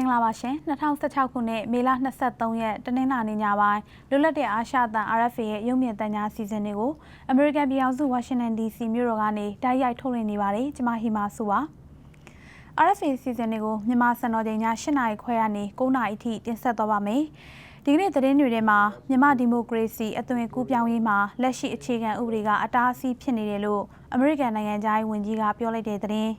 င်္ဂလာပါရှင်2016ခုနှစ်မေလ23ရက်တနင်္လာနေ့ညပိုင်းလွတ်လပ်တဲ့အာရှတန် RFA ရဲ့ရုပ်မြင်သံကြားစီစဉ်တွေကို American ပြည်ထောင်စု Washington DC မြို့တော်ကနေတိုက်ရိုက်ထုတ်လွှင့်နေပါတယ်ကျွန်မဟီမာဆူပါ RFA စီစဉ်တွေကိုမြန်မာစံတော်ချိန်ည8နာရီခွဲကနေ9နာရီအထိတင်ဆက်သွားပါမယ်ဒီကနေ့သတင်းတွေထဲမှာမြန်မာဒီမိုကရေစီအသွင်ကူးပြောင်းရေးမှာလက်ရှိအခြေခံဥပဒေကအတားအဆီးဖြစ်နေတယ်လို့အမေရိကန်နိုင်ငံသားဝန်ကြီးကပြောလိုက်တဲ့သတင်း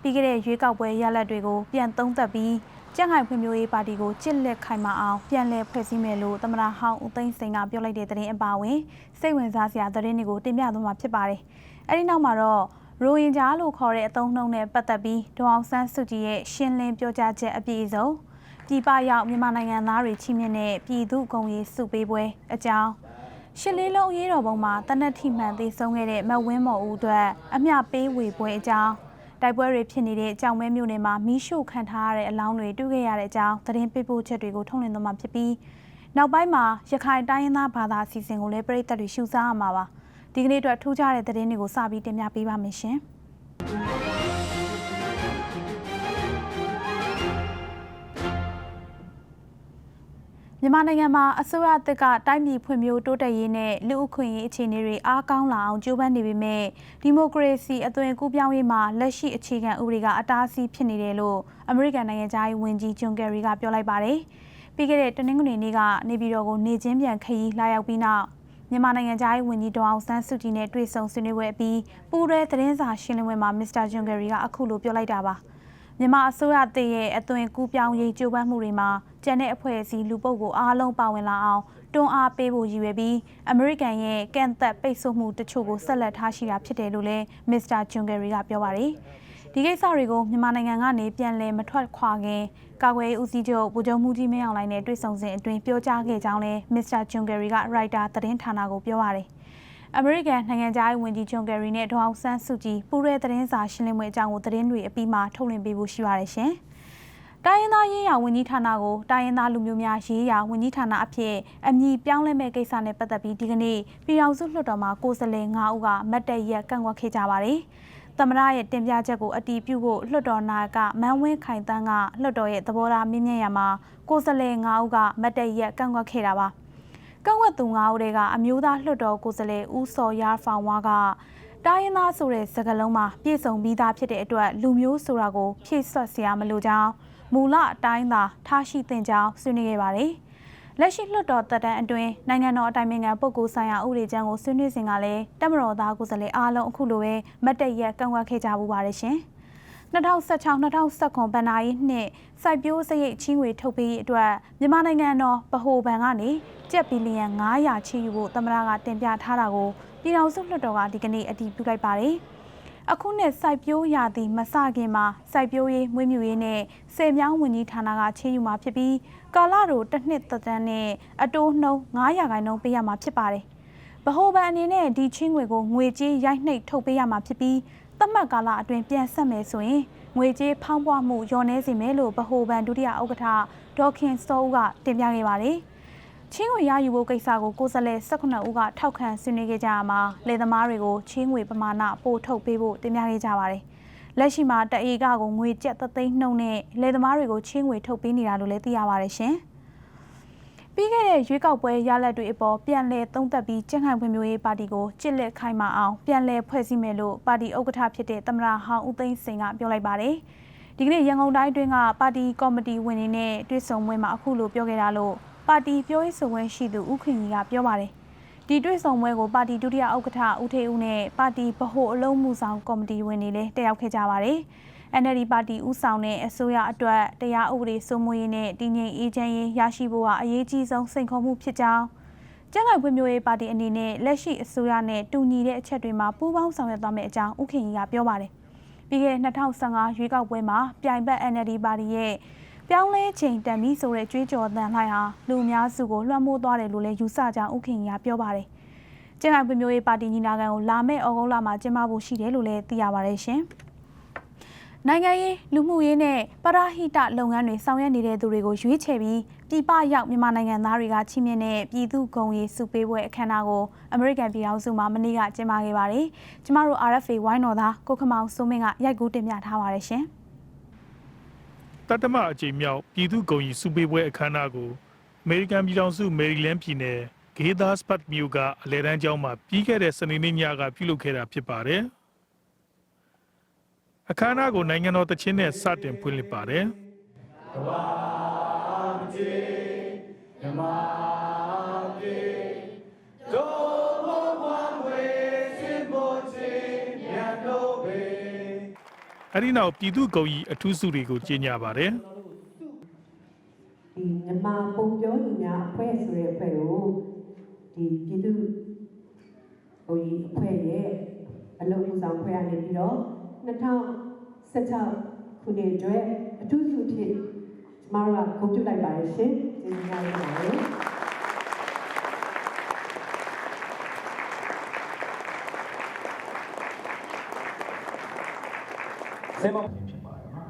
ပြီးခဲ့တဲ့ရွေးကောက်ပွဲရလဒ်တွေကိုပြန်သုံးသပ်ပြီး ကြက်ငိုင်ဖွံ့ဖြိုးရေးပါတီကိုကြစ်လက်ခိုင်မာအောင်ပြန်လည်ဖွဲ့စည်းမယ်လို့သမ္မတဟောင်းဦးသိန်းစိန်ကပြောလိုက်တဲ့သတင်းအပါအဝင်စိတ်ဝင်စားစရာသတင်းတွေကိုတင်ပြသွားမှာဖြစ်ပါတယ်။အဲဒီနောက်မှာတော့ရိုဟင်ဂျာလို့ခေါ်တဲ့အသုံးနှုန်းနဲ့ပတ်သက်ပြီးဒေါအောင်ဆန်းစုကြည်ရဲ့ရှင်းလင်းပြောကြားချက်အပြည့်အစုံပြည်ပရောက်မြန်မာနိုင်ငံသားတွေချီးမြှင့်တဲ့ပြည်သူ့ဂုဏ်ရည်စုပေးပွဲအကြောင်းရှစ်လေးလုံးရေးတော်ပုံမှာတနက်ထိမှန်သေးဆုံးခဲ့တဲ့မဝင်းမော်ဦးအတွက်အမျှပေးဝေပွဲအကြောင်း တိုက်ပွဲတွေဖြစ်နေတဲ့ကြောင်မဲမြို့နယ်မှာမီးရှို့ခံထားရတဲ့အလောင်းတွေတွေ့ခဲ့ရတဲ့အကြောင်းသတင်းပေးပို့ချက်တွေကိုထုတ်လွှင့်သွားမှာဖြစ်ပြီးနောက်ပိုင်းမှာရခိုင်တိုင်းရင်းသားဘာသာအစီအစဉ်ကိုလည်းပြည်သက်တွေရှုစားရမှာပါဒီကနေ့အတွက်ထူးခြားတဲ့သတင်းတွေကိုစပြီးတင်ပြပေးပါမယ်ရှင် မြန်မာနိုင်ငံမှာအစိုးရတပ်ကတိုင်းပြည်ဖွံ့ဖြိုးတိုးတက်ရေးနဲ့လူအခွင့်အရေးအခြေအနေတွေအားကောင်းလာအောင်ကြိုးပမ်းနေပေမဲ့ဒီမိုကရေစီအသွင်ကူးပြောင်းရေးမှာလက်ရှိအခြေခံဥပဒေကအတားအဆီးဖြစ်နေတယ်လို့အမေရိကန်နိုင်ငံသားဝန်ကြီးဂျွန်ကယ်ရီကပြောလိုက်ပါတယ်။ပြီးခဲ့တဲ့တနင်္ဂနွေနေ့ကနေပြည်တော်ကိုနေချင်းပြန်ခရီးလာရောက်ပြီးနောက်မြန်မာနိုင်ငံသားဝန်ကြီးဒေါအောင်ဆန်းစုကြည်နဲ့တွေ့ဆုံဆွေးနွေးပွဲအပြီးပူးရဲသတင်းစာရှင်းလင်းပွဲမှာမစ္စတာဂျွန်ကယ်ရီကအခုလိုပြောလိုက်တာပါ။ မြန်မာအစိုးရတည်ရဲ့အသွင်ကူးပြောင်းရေးကြိုးပမ်းမှုတွေမှာကျန်တဲ့အဖွဲ့အစည်းလူပုဂ္ဂိုလ်အားလုံးပါဝင်လာအောင်တွန်းအားပေးဖို့ရည်ရွယ်ပြီးအမေရိကန်ရဲ့ကန့်သက်ပိတ်ဆို့မှုတချို့ကိုဆက်လက်ထားရှိတာဖြစ်တယ်လို့လည်းမစ္စတာဂျွန်ဂယ်ရီကပြောပါတယ်။ဒီကိစ္စတွေကိုမြန်မာနိုင်ငံကနေပြန်လည်မထွက်ခွာခင်ကာကွယ်ရေးဦးစီးချုပ်ဗိုလ်ချုပ်မှုကြီးမင်းအောင်လှိုင်နဲ့တွေ့ဆုံစဉ်အတွင်းပြောကြားခဲ့ကြောင်းလည်းမစ္စတာဂျွန်ဂယ်ရီကရိုက်တာသတင်းဌာနကိုပြောပါတယ်။ အမေရိကန်နိုင်ငံသားဝန်ကြီးဂျွန်ကယ်ရီနဲ့ဒေါအောင်ဆန်းစုကြည်ပူးရဲသတင်းစာရှင်းလင်းပွဲအကြောင်းကိုသတင်းတွေအပြီးမှာထုတ်လွှင့်ပေးဖို့ရှိပါတယ်ရှင်။တိုင်းရင်းသားရေးရာဝန်ကြီးဌာနကိုတိုင်းရင်းသားလူမျိုးများရေးရာဝန်ကြီးဌာနအဖြစ်အမည်ပြောင်းလဲမဲ့ကိစ္စနဲ့ပတ်သက်ပြီးဒီကနေ့ပြည်ထောင်စုလွှတ်တော်မှာကိုယ်စားလှယ်9ဦးကမတ်တရက်ကန့်ကွက်ခဲ့ကြပါတယ်။သမရရဲ့တင်ပြချက်ကိုအတီးပြုဖို့လွှတ်တော်နာကမန်းဝင်းခိုင်တန်းကလွှတ်တော်ရဲ့သဘောထားမြင့်မြတ်ရမှာကိုယ်စားလှယ်9ဦးကမတ်တရက်ကန့်ကွက်ခဲ့တာပါ။ ကန့်ဝတ်သူ၅ဦးကအမျိုးသားလွှတ်တော်ကိုယ်စားလှယ်ဦးစော်ရဖောင်ဝါကတိုင်းရင်းသားဆိုတဲ့စကားလုံးမှာပြည့်စုံပြီးသားဖြစ်တဲ့အတွက်လူမျိုးဆိုတာကိုဖြည့်ဆွတ်စရာမလိုကြောင်းမူလအတိုင်းသာထားရှိသင့်ကြောင်းဆွေးနွေးခဲ့ပါတယ်။လက်ရှိလွှတ်တော်တပ်တန်းအတွင်းနိုင်ငံတော်အတိုင်ပင်ခံပုဂ္ဂိုလ်ဆိုင်ရာဥပဒေကြမ်းကိုဆွေးနွေးစဉ်ကလည်းတက်မတော်သားကိုယ်စားလှယ်အားလုံးအခုလိုပဲမတ်တရက်ကန့်ကွက်ခဲ့ကြပူပါတယ်ရှင်။ 2016-2019ဘဏ္ဍာရေးနှစ်စိုက်ပျိုးစရိတ်ချီးငွေထုတ်ပေးရေးအတွက်မြန်မာနိုင်ငံတော်ဗဟိုဘဏ်ကနေကျပ်ဘီလီယံ900ချီးယူဖို့သမ္မတကတင်ပြထားတာကိုပြည်ထောင်စုလွှတ်တော်ကဒီကနေ့အတည်ပြုလိုက်ပါတယ်။အခုနှစ်စိုက်ပျိုးရာသီမစခင်မှာစိုက်ပျိုးရေးမွေးမြူရေးနဲ့ဆယ်မြောင်းဝန်ကြီးဌာနကချေးယူမှာဖြစ်ပြီးကာလတိုတစ်နှစ်သက်တမ်းနဲ့အတိုးနှုန်း900ခိုင်နှုန်းပေးရမှာဖြစ်ပါတယ်။ဗဟိုဘဏ်အနေနဲ့ဒီချင်းငွေကိုငွေကြေးရိုက်နှိပ်ထုတ်ပေးရမှာဖြစ်ပြီး သတ်မှတ်ကာလအတွင်းပြန်ဆက်မယ်ဆိုရင်ငွေကြေးဖောင်းပွားမှုလျော့နေစေမယ်လို့ဗဟိုဘဏ်ဒုတိယဥက္ကဋ္ဌဒေါခင်စောဦးကတင်ပြခဲ့ပါတယ်။ချင်းငွေရယူဖို့ကိစ္စကိုကိုယ်စားလှယ်18ဦးကထောက်ခံဆွေးနွေးခဲ့ကြရမှာလယ်သမားတွေကိုချင်းငွေပမာဏပို့ထုတ်ပေးဖို့တင်ပြခဲ့ကြပါတယ်။လက်ရှိမှာတအေကကိုငွေကျပ်သသိန်းနှုန်းနဲ့လယ်သမားတွေကိုချင်းငွေထုတ်ပေးနေတာလို့လည်းသိရပါတယ်ရှင်။ ပြီးခဲ့တဲ့ရွေးကောက်ပွဲရလဒ်တွေအပေါ်ပြန်လည်သုံးသပ်ပြီးကျန်းခိုင်ဖွံ့ဖြိုးရေးပါတီကိုကြစ်လက်ခိုင်မာအောင်ပြန်လည်ဖွဲ့စည်းမယ်လို့ပါတီဥက္ကဋ္ဌဖြစ်တဲ့သမ္မတဟောင်းဦးသိန်းစိန်ကပြောလိုက်ပါတယ်။ဒီကနေ့ရန်ကုန်တိုင်းတွင်းကပါတီကော်မတီဝင်တွေနဲ့တွေ့ဆုံပွဲမှာအခုလိုပြောခဲ့တာလို့ပါတီပြောရေးဆိုခွင့်ရှိသူဦးခင်ကြီးကပြောပါတယ်။ဒီတွေ့ဆုံပွဲကိုပါတီဒုတိယဥက္ကဋ္ဌဦးထေဦးနဲ့ပါတီဗဟိုအလုံးမှုဆောင်ကော်မတီဝင်တွေလည်းတက်ရောက်ခဲ့ကြပါတယ်။ NLD ပါတီဦးဆောင်တဲ့အစိုးရအတွက်တရားဥပဒေစိုးမိုးရေးနဲ့တည်ငြိမ်အေးချမ်းရေးရရှိဖို့ဟာအရေးကြီးဆုံးစိန်ခေါ်မှုဖြစ်ကြောင်းကျန်းမာရေးမျိုးရေးပါတီအနေနဲ့လက်ရှိအစိုးရနဲ့တူညီတဲ့အချက်တွေမှာပူးပေါင်းဆောင်ရွက်သွားမယ့်အကြောင်းဦးခင်ကြီးကပြောပါတယ်။ပြီးခဲ့တဲ့2015ရွေးကောက်ပွဲမှာပြိုင်ဘက် NLD ပါတီရဲ့ပြောင်းလဲချိန်တန်ပြီးဆိုတဲ့ကြွေးကြော်သံလှိုင်းဟာလူအများစုကိုလွှမ်းမိုးသွားတယ်လို့လည်းယူဆကြောင်းဦးခင်ကြီးကပြောပါတယ်။ကျန်းမာရေးမျိုးရေးပါတီညီလာခံကိုလာမယ့်ဩဂုတ်လမှာကျင်းပဖို့ရှိတယ်လို့လည်းသိရပါတယ်ရှင်။ နိုင်ငံရေးလူမှုရေးနဲ့ပရဟိတလုပ်ငန်းတွေဆောင်ရွက်နေတဲ့သူတွေကိုရွေးချယ်ပြီးပြည်ပရောက်မြန်မာနိုင်ငံသားတွေကချီးမြှင့်တဲ့ပြည်သူ့ဂုဏ်ရည်စုပေးပွဲအခမ်းအနားကိုအမေရိကန်ပြည်ထောင်စုမှာမနေ့ကကျင်းပခဲ့ပါတယ်။ကျမတို့ RFA ဝိုင်းတော်သားကိုခမောင်စိုးမင်းကရိုက်ကူးတင်ပြထားပါတယ်ရှင်။တတ္တမအကြိမ်မြောက်ပြည်သူ့ဂုဏ်ကြီးစုပေးပွဲအခမ်းအနားကိုအမေရိကန်ပြည်ထောင်စုမယ်ရီလန်းပြည်နယ်ဂေဒါစပတ်မြို့ကအလဲတန်းကျောင်းမှာပြီးခဲ့တဲ့စနေနေ့ညကပြုလုပ်ခဲ့တာဖြစ်ပါတယ်။ အခမ်းအနားကိုနိုင်ငံတော်တချင်းနဲ့စတင်ဖွင့်လှစ်ပါတယ်။အဲ့ဒီနောက်ပြည်သူ့ဂုံကြီးအထူးစုတွေကိုကြီးညာပါတယ်ဒီမြန်မာပုံပြောသူများအဖွဲ့ဆိုတဲ့အဖွဲ့ကိုဒီပြည်သူဟိုဒီအဖွဲ့ရဲ့အလုပ်မှုဆောင်ဖွဲ့ရနေပြီးတော့ 2016ခုနှစ်အတွက်အထူးစုဖြစ်ကျမတို့ကဂုဏ်ပြုလိုက်ပါတယ်ရှင်ကျေးဇူးများပါတယ်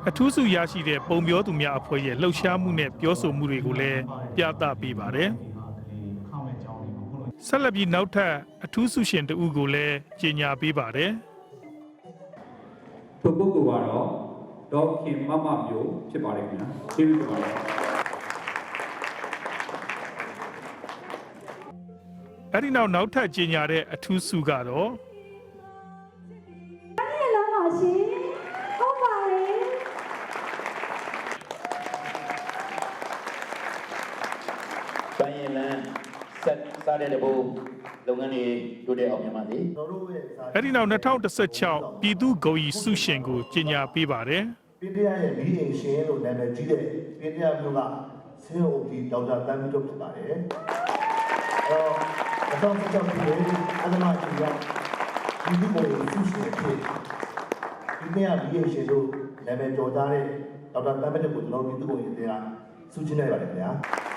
အထူးစုရရှိတဲ့ပုံပြောသူများအဖွဲ့ရဲ့လှုပ်ရှားမှုနဲ့ပြောဆိုမှုတွေကိုလည်းပြသပေးပါတယ်ဆက်လက်ပြီးနောက်ထပ်အထူးစုရှင်တဦးကိုလည်းကြီးညာပေးပါတယ် ထိုပုဂ္ဂိုလ်ကတော့ဒေါက်ခင်မမမျိုးဖြစ်ပါတယ်ခင်ဗျာကျေးဇူးတင်ပါတယ်အဲ့ဒီနောက်နောက်ထပ်ကြီးညာတဲ့အထူးစုကတော့ လုပ်ငန်းတွေတိုးတက်အောင်မြန်မာသည်အဲ့ဒီနောက်2016ပြည်သူ့ဂုံကြီးစုရှင်ကိုကြီးညာပေးပါတယ်ပင်းတရားရဲ့မိအိမ်ရှင်လို့နာမည်ကြီးတဲ့ပင်းတရားမျိုးကဆင်းအုပ်ကြီးဒေါက်တာတန်းပြီးတော့ဖြစ်ပါတယ်။အဲတော့အတော့ကြောင့်ဒီအဒမကြီးကဒီဒီကိုသူရှိတဲ့ဖြစ်ပင်းတရားမိအိမ်ရှင်လို့နာမည်ကျော်ကြားတဲ့ဒေါက်တာတန်းပြီးတော့ကိုကျွန်တော်တို့ဒီသူ့ကိုရင်တရားစူးချနေပါတယ်ခင်ဗျာ။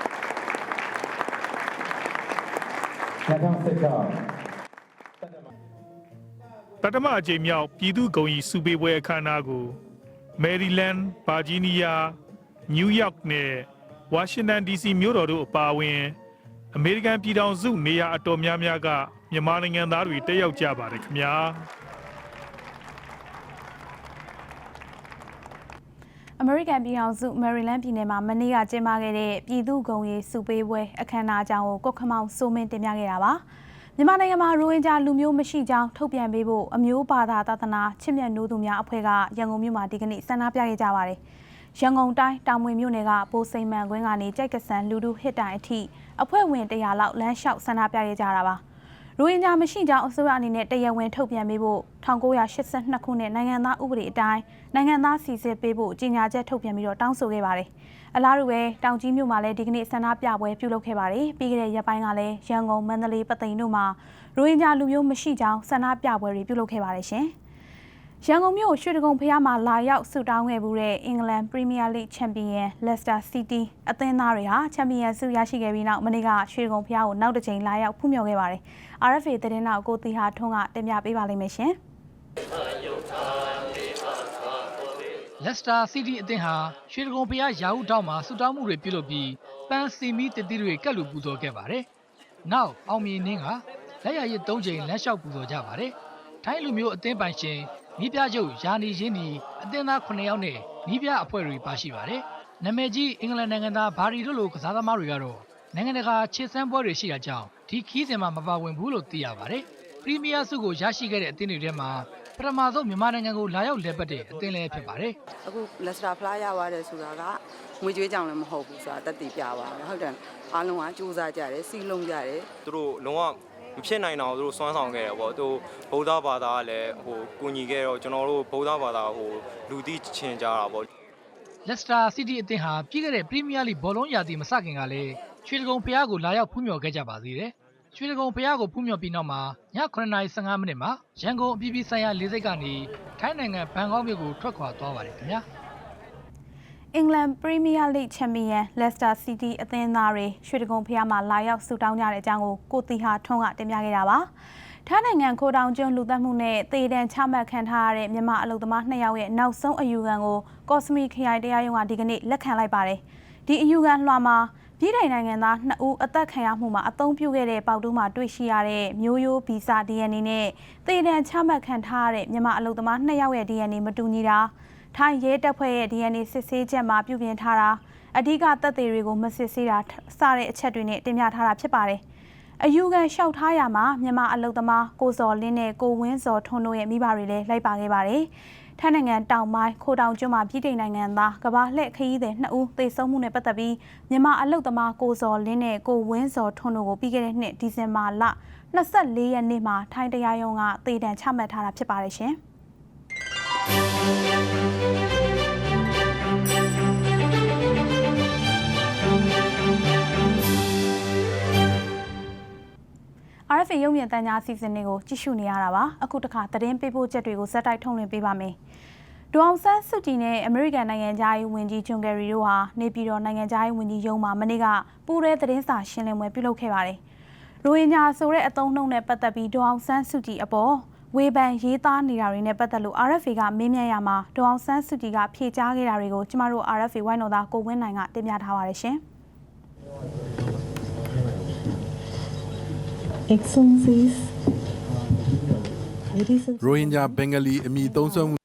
တတမအကြိမ်မြောက်ပြည်သူ့ဂုံကြီးစုပေးပွဲအခမ်းအနားကိုမယ်ရီလန်း၊ဗာဂျီးနီးယား၊နယူးယောက်နဲ့ဝါရှင်တန် DC မြို့တော်တို့အပါအဝင် အမေရိကန်ပြည်ထောင်စုနေရာအတော်များများကမြန်မာနိုင်ငံသားတွေတက်ရောက်ကြပါတယ်ခင်ဗျာ အမေရိကန်ပြည်ထောင်စုမယ်ရီလန်းပြည်နယ်မှာမနေ့ကကျင်းပခဲ့တဲ့ပြည်သူ့ဂုံရေးစုပေးပွဲအခမ်းအနားအကြောင်းကိုကိုခမောင်စိုးမင်းတင်ပြခဲ့တာပါမြန်မာနိုင်ငံမှာရိုဟင်ဂျာလူမျိုးမရှိကြောင်းထုတ်ပြန်ပေးဖို့အမျိုးဘာသာသာသနာချစ်မြတ်နိုးသူများအဖွဲ့ကရန်ကုန်မြို့မှာဒီကနေ့ဆန္ဒပြခဲ့ကြပါတယ်ရန်ကုန်တိုင်းတောင်မွေမြို့နယ်ကဘိုးစိန်မန်ကွင်းကနေကြိုက်ကဆန်လူထုဟစ်တိုင်အထိအဖွဲ့ဝင်100လောက်လမ်းလျှောက်ဆန္ဒပြခဲ့ကြတာပါ ရိုဟင်ဂျာမရှိကြောင်းအစိုးရအနေနဲ့တရားဝင်ထုတ်ပြန်ပေးဖို့1982ခုနှစ်နိုင်ငံသားဥပဒေအတိုင်းနိုင်ငံသားစီစစ်ပေးဖို့ကြေညာချက်ထုတ်ပြန်ပြီးတော့တောင်းဆိုခဲ့ပါတယ်။အလားတူပဲတောင်ကြီးမြို့မှာလည်းဒီကနေ့ဆန္ဒပြပွဲပြုလုပ်ခဲ့ပါတယ်။ပြီးခဲ့တဲ့ရက်ပိုင်းကလည်းရန်ကုန်မန္တလေးပသိမ်တို့မှာရိုဟင်ဂျာလူမျိုးမရှိကြောင်းဆန္ဒပြပွဲတွေပြုလုပ်ခဲ့ပါတယ်ရှင်။ ရန်ကုန်မြို့ရွှေတကုံဖျားမှာလာရောက်ဆူတောင်းခဲ့မှုတဲ့အင်္ဂလန်ပရီးမီးယားလိချန်ပီယံလက်စတာစီးတီးအသင်းသားတွေဟာချန်ပီယံဆုရရှိခဲ့ပြီးနောက်မနေ့ကရွှေတကုံဖျားကိုနောက်တစ်ကြိမ်လာရောက်ဖူးမြော်ခဲ့ပါတယ်။ RFA သတင်းတော်ကိုတီဟာထွန်းကတင်ပြပေးပါလိမ့်မယ်ရှင်။လက်စတာစီးတီးအသင်းဟာရွှေဒဂုံဖျားရာဟုတောင်းမှာဆူတောင်းမှုတွေပြုလုပ်ပြီးပန်းစီမီတတိတွေကတ်လူပူဇော်ခဲ့ပါတယ်။နောက်အောင်မြင်နှင်းကလက်ရရည်၃ချိန်လမ်းလျှောက်ပူဇော်ကြပါတယ်။ထိုင်းလူမျိုးအသင်းပိုင်ရှင် နီးပြချုပ်ယာနီရင်းဒီအသင်းသား9ယောက်နဲ့နီးပြအဖွဲ့တွေပါရှိပါတယ်။နာမည်ကြီးအင်္ဂလန်နိုင်ငံသားဘာရီတို့လိုကစားသမားတွေကတော့နိုင်ငံတကာခြေစမ်းပွဲတွေရှိတာကြောင့်ဒီခီးစဉ်မှာမပါဝင်ဘူးလို့သိရပါတယ်။ပရီးမီးယားဆုကိုရရှိခဲ့တဲ့အသင်းတွေထဲမှာပထမဆုံးမြန်မာနိုင်ငံကိုလာရောက်လည်ပတ်တဲ့အသင်းလည်းဖြစ်ပါတယ်။အခုလက်စတာဖလားရသွားတယ်ဆိုတာကငွေကြွေးကြောင်လည်းမဟုတ်ဘူးဆိုတာတက်တည်ပြပါတယ်ဟုတ်တယ်အားလုံးကစူးစမ်းကြတယ်စီးလုံးကြတယ်သူတို့လုံးဝ မဖြစ်နိုင်တော့သူတို့စွမ်းဆောင်ခဲ့တယ်ပေါ့သူဗုဒ္ဓဘာသာကလည်းဟိုကူညီခဲ့တော့ကျွန်တော်တို့ဗုဒ္ဓဘာသာဟိုလူသိချင်းကြတာပေါ့လက်စတာစီးတီးအသင်းဟာပြီးခဲ့တဲ့ပရီးမီးယားလိဘောလုံးရာသီမစခင်ကလည်းရွှေဒဂုံဖျားကိုလာရောက်ဖူးမြော်ခဲ့ကြပါသေးတယ်။ရွှေဒဂုံဖျားကိုဖူးမြော်ပြီးနောက်မှာည9:15မိနစ်မှာရန်ကုန်အပြည်ပြည်ဆိုင်ရာလေဆိပ်ကနေထိုင်းနိုင်ငံဘန်ကောက်မြို့ကိုထွက်ခွာသွားပါတယ်ခင်ဗျာ။ အင်္ဂလန်ပရီးမီးယားလိချန်ပီယံလက်စတာစီးတီးအသင်းသားတွေရွှေတကုံဖျားမှာလာရောက်ဆူတောင်းကြတဲ့အကြောင်းကိုကိုတီဟာထွန်းကတင်ပြခဲ့တာပါ။ထိုင်းနိုင်ငံခိုးတောင်ကျွန်းလူသက်မှုနဲ့တေတံချမှတ်ခံထားရတဲ့မြန်မာအလုပ်သမား2ယောက်ရဲ့နောက်ဆုံးအယူခံကိုကော့စမီခရိုင်တရားရုံးကဒီကနေ့လက်ခံလိုက်ပါတယ်။ဒီအယူခံလွှာမှာပြည်ထိုင်နိုင်ငံသား2ဦးအသက်ခံရမှုမှာအသုံးပြုခဲ့တဲ့ပေါက်တူးမှာတွေ့ရှိရတဲ့မျိုးရိုးဗီဇ DNA နဲ့တေတံချမှတ်ခံထားရတဲ့မြန်မာအလုပ်သမား2ယောက်ရဲ့ DNA မတူညီတာ ထိုင်းရဲတပ်ဖွဲ့ရဲ့ DNA စစ်ဆေးချက်မှာပြုပြင်ထားတာအဓိကသက်သေတွေကိုမစစ်ဆေးတာစတဲ့အချက်တွေနဲ့တင်ပြထားတာဖြစ်ပါတယ်။အယူခံလျှောက်ထားရမှာမြန်မာအလုတ်သမားကိုစော်လင်းနဲ့ကိုဝင်းစော်ထွန်းတို့ရဲ့မိဘတွေလည်းလိုက်ပါခဲ့ပါတယ်။ထိုင်းနိုင်ငံတောင်ပိုင်းခိုတောင်ကျွန်းမှာပြည်ထိုင်နိုင်ငံသားကဘာလှည့်ခရီးသည်2ဦးသေဆုံးမှုနဲ့ပတ်သက်ပြီးမြန်မာအလုတ်သမားကိုစော်လင်းနဲ့ကိုဝင်းစော်ထွန်းတို့ကိုပြီးခဲ့တဲ့နှစ်ဒီဇင်ဘာလ24ရက်နေ့မှာထိုင်းတရားရုံးကသေဒဏ်ချမှတ်ထားတာဖြစ်ပါတယ်ရှင်။ RFA ရုပ်မြင်သံကြားအစီအစဉ်တွေကိုကြည့်ရှုနေရတာပါအခုတခါသတင်းပေးပို့ချက်တွေကိုဇက်တိုက်ထုတ်လွှင့်ပေးပါမယ်ဒေါအောင်ဆန်းစုကြည်နဲ့အမေရိကန်နိုင်ငံသားရေးဝန်ကြီးဂျွန်ကယ်ရီတို့ဟာနေပြည်တော်နိုင်ငံသားရေးဝန်ကြီးရုံးမှာမနေ့ကပူးရဲသတင်းစာရှင်းလင်းပွဲပြုလုပ်ခဲ့ပါတယ်ရိုဟင်ဂျာဆိုတဲ့အသုံးနှုန်းနဲ့ပတ်သက်ပြီးဒေါအောင်ဆန်းစုကြည်အပေါ်ဝေဖန်ရေးသားနေတာတွေနဲ့ပတ်သက်လို့ RFA ကမေးမြန်းရမှာဒေါအောင်ဆန်းစုကြည်ကဖြေကြားခဲ့တာတွေကိုကျမတို့ RFA ဝိုင်းတော်သားကိုဝင်းနိုင်ကတင်ပြထားပါတယ်ရှင် Excellencies, ladies and ရိုဟင်ဂျာဘင်္ဂလီအမည်သုံးဆုံးမှု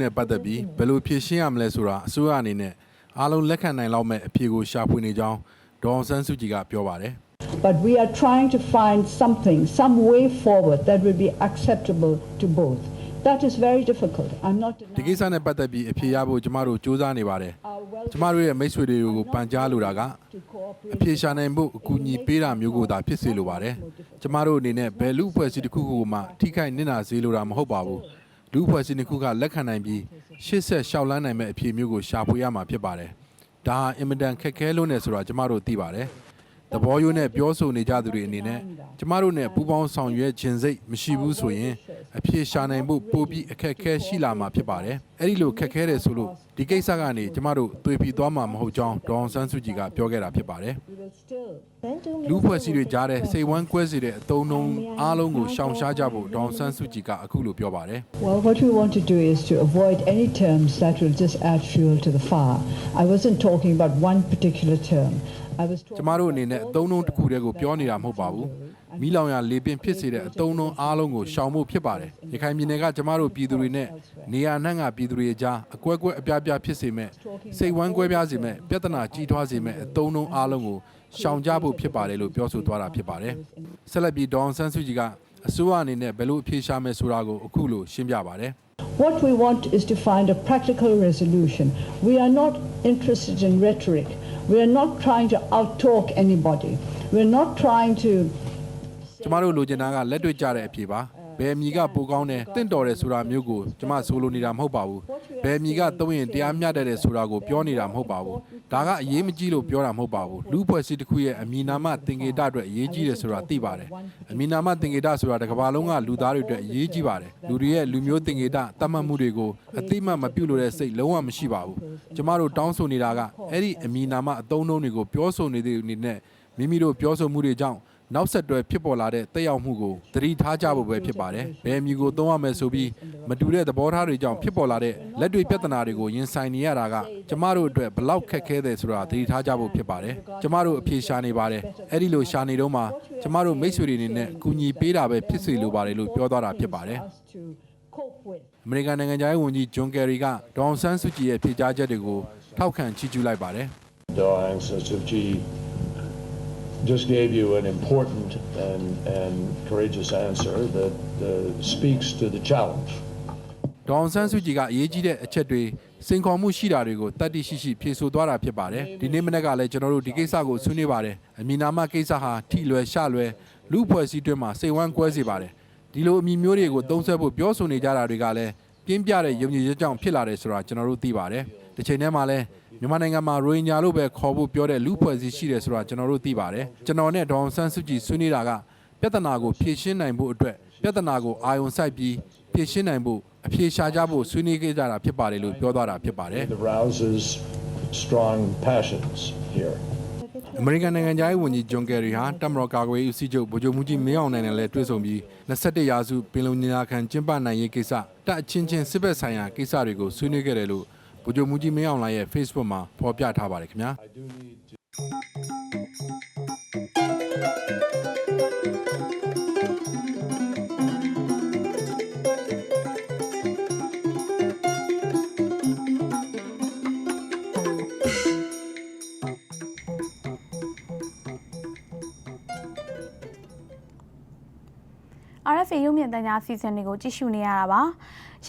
နဲ့ပတ်သက်ပြီးဘယ်လိုဖြေရှင်းရမလဲဆိုတာအစိုးရအနေနဲ့အားလုံးလက်ခံနိုင်လောက်မဲ့အဖြေကိုရှာဖွေနေကြောင်းဒေါအောင်ဆန်းစုကြည်ကပြောပါတယ် but we are trying to find something, some way forward that will be acceptable to both. That is very difficult. I'm not ဒီကိစ္စနဲ့ပတ်သက်ပြီးအဖြေရဖို့ကျမတို့စူးစမ်းနေပါတယ်ကျမတို့ရဲ့မိတ်ဆွေတွေကိုပန်ကြားလိုတာကအဖြေရှာနိုင်ဖို့အကူအညီပေးတာမျိုးကိုသာဖြစ်စေလိုပါတယ်ကျမတို့အနေနဲ့ဘယ်လူအဖွဲ့အစည်းတစ်ခုခုမှထိခိုက်နစ်နာစေလိုတာမဟုတ်ပါဘူးလူအဖွဲ့အစည်းတစ်ခုကလက်ခံနိုင်ပြီးရှေ့ဆက်ရှောက်လန်းနိုင်မဲ့အဖြေမျိုးကိုရှာဖွေရမှာဖြစ်ပါတယ်ဒါဟာအင်မတန်ခက်ခဲလို့နေဆိုတာကျမတို့သိပါတယ်သဘောရိုးနဲ့ပြောဆိုနေကြသူတွေအနေနဲ့ကျမတို့နဲ့ပူးပေါင်းဆောင်ရွက်ခြင်းစိတ်မရှိဘူးဆိုရင် အဖြေရှာနိုင်ဖို့ပိုပြီးအခက်အခဲရှိလာမှာဖြစ်ပါတယ်။အဲ့ဒီလိုခက်ခဲတယ်ဆိုလို့ဒီကိစ္စကနေကျမတို့သွေဖီသွားမှာမဟုတ်ကြောင်းဒေါအောင်ဆန်းစုကြည်ကပြောခဲ့တာဖြစ်ပါတယ် we will still လူဖွဲ့စည်းတွေကြားတဲ့စိတ်ဝမ်းကွဲစေတဲ့အတုံးလုံးအားလုံးကိုရှောင်ရှားကြဖို့ဒေါအောင်ဆန်းစုကြည်ကအခုလိုပြောပါတယ် Well, what we want to do is to avoid any terms that will just add fuel to the fire. I wasn't talking about one particular term. I was ကျ talking မတို့အနေနဲ့အတုံးလုံးတစ်ခုတည်းကိုပြောနေတာမဟုတ်ပါဘူး။မိလောင်ရလေပင်ဖြစ်စေတဲ့အတုံးလုံးအားလုံးကိုရှောင်ဖို့ဖြစ်ပါတယ်။ရခိုင်ပြည်နယ်ကကျမတို့ပြည်သူတွေနဲ့နေရာနှံ့ကပြည်သူတွေအကြားအကွဲကွဲအပြားပြားဖြစ်စေမဲ့စိတ်ဝမ်းကွဲပြားစေမဲ့ပြဿနာကြီးထွားစေမဲ့အတုံးလုံးအားလုံးကိုရှောင်ကြဖို့ဖြစ်ပါတယ်လို့ပြောဆိုသွားတာဖြစ်ပါတယ်။ဆက်လက်ပြီးဒေါအောင်ဆန်းစုကြည်ကအစိုးရအနေနဲ့ဘယ်လိုအဖြေရှာမယ်ဆိုတာကိုအခုလိုရှင်းပြပါတယ်။ What we want is to find a practical resolution. We are not interested in rhetoric. We are not trying to outtalk anybody. We're not trying to ကျမတို့လိုချင်တာကလက်တွေ့ကြတဲ့အဖြေပါ ဘယ်အမည်ကပိုကောင်းတယ်တင့်တော်တယ်ဆိုတာမျိုးကိုကျမဆိုလိုနေတာမဟုတ်ပါဘူးဘယ်အမည်ကသုံးရင်တရားမျှတတယ်ဆိုတာကိုပြောနေတာမဟုတ်ပါဘူးဒါကအရေးမကြီးလို့ပြောတာမဟုတ်ပါဘူးလူဖွဲ့စည်းတစ်ခုရဲ့အမည်နာမသင်္ကေတအတွက်အရေးကြီးတယ်ဆိုတာသိပါတယ်အမည်နာမသင်္ကေတဆိုတာတစ်ကမ္ဘာလုံးကလူသားတွေအတွက်အရေးကြီးပါတယ်လူတွေရဲ့လူမျိုးသင်္ကေတတတ်မှတ်မှုတွေကိုအတိမတ်မပြုတ်လို့တဲ့စိတ်လုံးဝမရှိပါဘူးကျမတို့တောင်းဆိုနေတာကအဲ့ဒီအမည်နာမအသုံးအနှုန်းတွေကိုပြောဆိုနေတဲ့အနေနဲ့မိမိတို့ပြောဆိုမှုတွေကြောင့် နောက်ဆက်တွဲဖြစ်ပေါ်လာတဲ့တက်ရောက်မှုကိုသတိထားကြဖို့ပဲဖြစ်ပါတယ်။ဘယ်မျိုးကိုသုံးရမယ်ဆိုပြီးမတူတဲ့သဘောထားတွေကြောင့်ဖြစ်ပေါ်လာတဲ့လက်တွေ့ပြဿနာတွေကိုရင်ဆိုင်နေရတာကကျမတို့အတွက်ဘလောက်ခက်ခဲတယ်ဆိုတာသတိထားကြဖို့ဖြစ်ပါတယ်။ကျမတို့အဖြေရှာနေပါတယ်။အဲ့ဒီလိုရှာနေတော့မှကျမတို့မိတ်ဆွေတွေအနေနဲ့အကူအညီပေးတာပဲဖြစ်စေလိုပါတယ်လို့ပြောသွားတာဖြစ်ပါတယ်။ us to cope with. အမေရိကန်နိုင်ငံသားရေးဝန်ကြီးဂျွန်ကယ်ရီကဒေါအောင်ဆန်းစုကြည်ရဲ့ဖြေကြားချက်တွေကိုထောက်ခံချီးကျူးလိုက်ပါတယ်။ Daw Aung San Suu Kyi just gave you an important and, and courageous answer that uh, speaks to the challenge. ဒေါအောင်ဆန်းစုကြည်ကအရေးကြီးတဲ့အချက်တွေစင်ခေါ်မှုရှိတာတွေကိုတတ်သိရှိရှိဖြေဆိုသွားတာဖြစ်ပါတယ်ဒီနေ့မနေ့ကလည်းကျွန်တော်တို့ဒီကိစ္စကိုဆွေးနွေးပါတယ်အမီနာမကိစ္စဟာထိလွယ်ရှလွယ်လူဖွဲ့စည်းတွင်းမှာစိတ်ဝမ်းကွဲစေပါတယ်ဒီလိုအမီမျိုးတွေကိုသုံးဆွဲဖို့ပြောဆိုနေကြတာတွေကလည်းပြင်းပြတဲ့ယုံကြည်ချက်ကြောင့်ဖြစ်လာတယ်ဆိုတာကျွန်တော်တို့သိပါတယ်တစ်ချိန်တည်းမှာလည်း မြန်မာနိုင်ငံမှာရိုဟင်ဂျာလို့ပဲခေါ်ဖို့ပြောတဲ့လူဖွဲ့စည်းရှိတယ်ဆိုတာကျွန်တော်တို့သိပါတယ်ကျွန်တော်နဲ့ဒေါအောင်ဆန်းစုကြည်ဆွေးနွေးတာကပြဿနာကိုဖြေရှင်းနိုင်ဖို့အတွက်ပြဿနာကိုအာရုံစိုက်ပြီးဖြေရှင်းနိုင်ဖို့အဖြေရှာကြဖို့ဆွေးနွေးခဲ့ကြတာဖြစ်ပါတယ်လို့ပြောသွားတာဖြစ်ပါတယ် It arouses strong passions here. အမေရိကန်နိုင်ငံသားရေးဝန်ကြီးဂျွန်ကယ်ရီဟာတမတော်ကာကွယ်ရေးဦးစီးချုပ်ဗိုလ်ချုပ်မှုကြီးမင်းအောင်နိုင်နဲ့လည်းတွေ့ဆုံပြီး21ရာစုပင်လုံညီလာခံကျင်းပနိုင်ရေးကိစ္စတက်အချင်းချင်းစစ်ဘက်ဆိုင်ရာကိစ္စတွေကိုဆွေးနွေးခဲ့တယ်လို့ ဗိုလ်ချုပ်မူကြီးမင်းအောင်လှိုင်ရဲ့ Facebook မှာဖော်ပြထားပါတယ်ခင်ဗျာ။ RFA ရုပ်မြင်သံကြားအစီအစဉ်တွေကိုကြည့်ရှုနေရတာပါ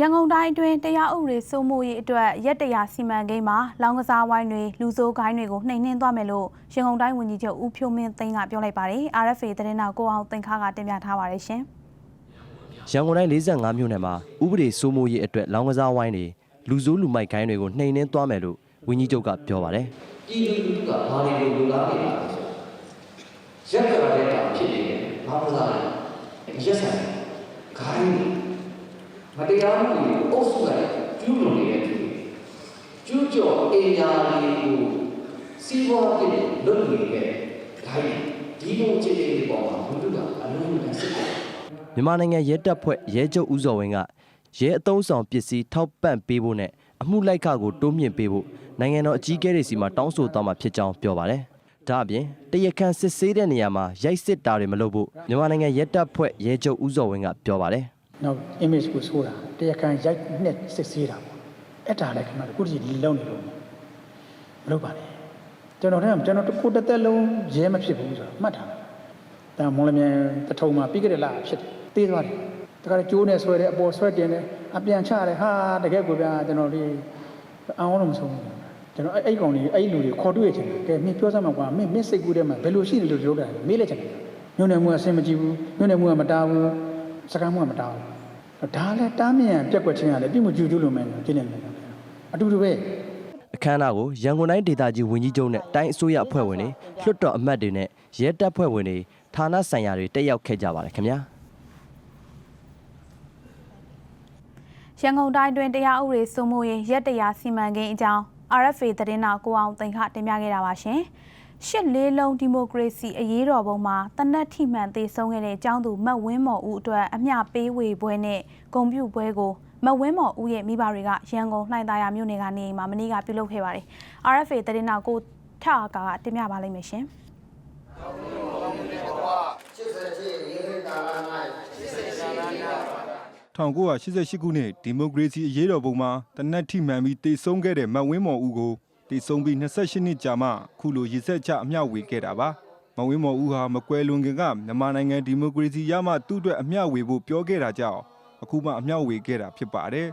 ရန်ကုန်တိုင်းအတွင်းတရားဥပဒေစိုးမိုးရေးအတွက်ရက်တရာစီမံကိန်းမှာလောင်ကစားဝိုင်းတွေလူဆိုးဂိုင်းတွေကိုနှိမ်နှင်းသွားမယ်လို့ရန်ကုန်တိုင်းဝန်ကြီးချုပ်ဦးဖြိုးမင်းသိန်းကပြောလိုက်ပါတယ် RFA သတင်းတော်ကိုအောင်သင်ခါကတင်ပြထားပါတယ်ရှင်ရန်ကုန်တိုင်း45မြို့နယ်မှာဥပဒေစိုးမိုးရေးအတွက်လောင်ကစားဝိုင်းတွေလူဆိုးလူမိုက်ခိုင်းတွေကိုနှိမ်နှင်းသွားမယ်လို့ဝန်ကြီးချုပ်ကပြောပါတယ်ပြည်သူလူထုကဘာတွေကိုလူလားနေပါလဲဆိုရက်ကြရတဲ့တာဖြစ်နေတယ်ဘာမှမစားဘူးရက်ဆိုင်ခိုင်း မတရားမှုတွေအုပ်စုကကျူးလွန်နေတဲ့သူကျူးကျော်အေညာတွေကိုစီးပွားဖြစ်လွတ်နေတဲ့ခိုင်းဒီလိုအခြေအနေတွေပေါ်မှာလူထုကအလုံးစုံစစ်တယ်မြန်မာနိုင်ငံရဲတပ်ဖွဲ့ရဲချုပ်ဦးစော်ဝင်းကရဲအုံဆောင်ပစ္စည်းထောက်ပံ့ပေးဖို့နဲ့အမှုလိုက်ခကိုတိုးမြင့်ပေးဖို့နိုင်ငံတော်အကြီးအကဲတွေစီမှာတောင်းဆိုသွားမှာဖြစ်ကြောင်းပြောပါတယ်။ဒါအပြင်တရခန်စစ်ဆေးတဲ့နေရာမှာရိုက်စစ်တာတွေမလုပ်ဖို့မြန်မာနိုင်ငံရဲတပ်ဖွဲ့ရဲချုပ်ဦးစော်ဝင်းကပြောပါတယ် နောက် image ကိုဆိုတာတရားခံရိုက်နှစ်စစ်ဆေးတာပေါ့အဲ့ဒါလည်းခင်ဗျာခုတည်းဒီလုံးနေလို့မလုပ်ပါနဲ့ကျွန်တော်တို့ကျွန်တော်ကိုတစ်သက်လုံးရဲမဖြစ်ဘူးဆိုတာမှတ်ထားတယ်ဒါမော်လမြိုင်တထုံမှာပြီးကြတဲ့လားဖြစ်တယ်တေးသွားတယ်တခါကျိုးနဲ့ဆွဲတယ်အပေါ်ဆွဲတင်တယ်အပြန်ချတယ်ဟာတကယ်ကိုဗျာကျွန်တော်ဒီအောင်လို့မဆုံးဘူးကျွန်တော်အဲ့အဲ့ကောင်ကြီးအဲ့လူတွေခေါ်တွေ့ချင်တယ်ကဲမင်းပြောစမ်းမှာကွာမင်းမင်းစိတ်ကူးထဲမှာဘယ်လိုရှိတယ်လို့ပြောတာလဲမေးလိုက်ချင်တယ်ညွန့်နေမှုအဆင်မကြည့်ဘူးညွန့်နေမှုကမတားဘူး စကားမှုကမတားဘူးဒါလည်းတားမြန်ပြက်ကွက်ချင်းရတယ်ပြမှုကျူးကျူးလို့မယ်ကျင်းနေတယ်အတူတူပဲ။အခမ်းအနားကိုရန်ကုန်တိုင်းဒေသကြီးဝန်ကြီးချုပ်နဲ့တိုင်းအစိုးရအဖွဲ့ဝင်တွေလွှတ်တော်အမတ်တွေနဲ့ရဲတပ်ဖွဲ့ဝင်တွေဌာနဆိုင်ရာတွေတက်ရောက်ခဲ့ကြပါတယ်ခင်ဗျာ။ရန်ကုန်တိုင်းတွင်တရားဥပဒေစိုးမိုးရေးရက်တရာစီမံကိန်းအကြောင်း RFA သတင်းတော်ကိုအောင်သိန်းခတင်ပြခဲ့တာပါရှင်။ ရှစ်လေးလုံးဒီမိုကရေစီအရေးတော်ပုံမှာတနက်ထိမှန်သေးဆုံးခဲ့တဲ့ကျောင်းသူမတ်ဝင်းမော်ဦးအတွက်အမျှပေးဝေပွဲနဲ့ဂုံပြုပွဲကိုမတ်ဝင်းမော်ဦးရဲ့မိဘတွေကရန်ကုန်လှိုင်သာယာမြို့နယ်ကနေအိမ်မှာမနေ့ကပြုလုပ်ခဲ့ပါတယ်။ RFA သတင်းတော်ကိုထအကာကတင်ပြပါလိမ့်မယ်ရှင်။1988ခုနှစ်ဒီမိုကရေစီအရေးတော်ပုံမှာတနက်ထိမှန်ပြီးတေဆုံးခဲ့တဲ့မတ်ဝင်းမော်ဦးကို တေဆုံးပြီး28နှစ်ကြာမှခုလိုရည်ဆက်ချအမျှဝေခဲ့တာပါမတ်ဝင်းမော်ဦးဟာမကွယ်လွန်ခင်ကမြန်မာနိုင်ငံဒီမိုကရေစီရမှသူ့အတွက်အမျှဝေဖို့ပြောခဲ့တာကြောင့်အခုမှအမျှဝေခဲ့တာဖြစ်ပါတယ်